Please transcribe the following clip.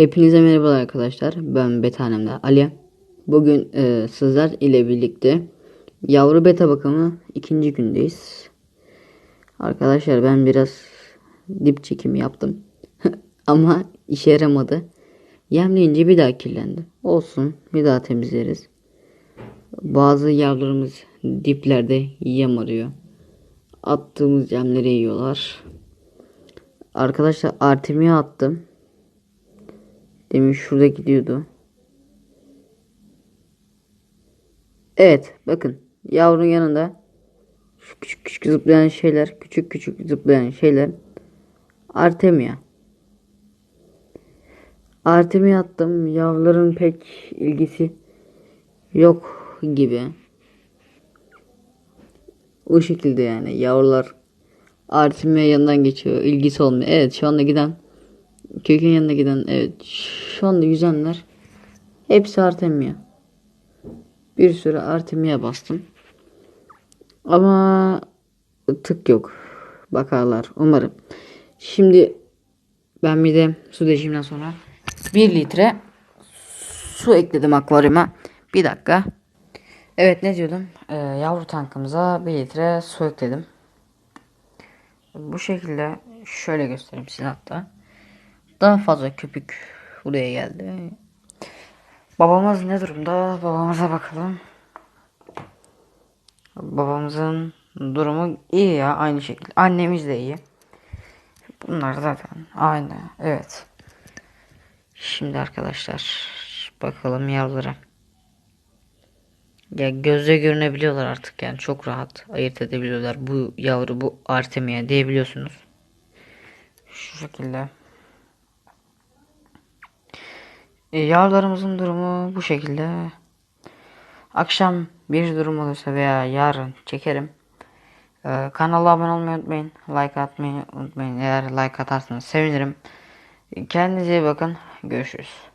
Hepinize merhaba arkadaşlar. Ben Betanem'de Ali. Bugün e, sizler ile birlikte yavru beta bakımı ikinci gündeyiz. Arkadaşlar ben biraz dip çekimi yaptım. Ama işe yaramadı. Yemleyince bir daha kirlendi. Olsun bir daha temizleriz. Bazı yavrularımız diplerde yem arıyor. Attığımız yemleri yiyorlar. Arkadaşlar Artemia attım. Demin şurada gidiyordu. Evet bakın yavrunun yanında şu küçük küçük zıplayan şeyler küçük küçük zıplayan şeyler Artemia. Artemia attım yavruların pek ilgisi yok gibi. O şekilde yani yavrular Artemia yanından geçiyor ilgisi olmuyor. Evet şu anda giden kökün yanına giden evet şu anda yüzenler hepsi Artemia. Bir sürü Artemia bastım. Ama tık yok. Bakarlar umarım. Şimdi ben bir de su değişiminden sonra 1 litre su ekledim akvaryuma. Bir dakika. Evet ne diyordum? Ee, yavru tankımıza 1 litre su ekledim. Bu şekilde şöyle göstereyim size hatta. Daha fazla köpük buraya geldi. Babamız ne durumda? Babamıza bakalım. Babamızın durumu iyi ya aynı şekilde. Annemiz de iyi. Bunlar zaten aynı. Evet. Şimdi arkadaşlar bakalım yavrulara. Ya gözle görünebiliyorlar artık yani çok rahat ayırt edebiliyorlar. Bu yavru bu Artemia diyebiliyorsunuz. Şu şekilde. E, yavrularımızın durumu bu şekilde. Akşam bir durum olursa veya yarın çekerim. E, kanala abone olmayı unutmayın. Like atmayı unutmayın. Eğer like atarsanız sevinirim. Kendinize iyi bakın. Görüşürüz.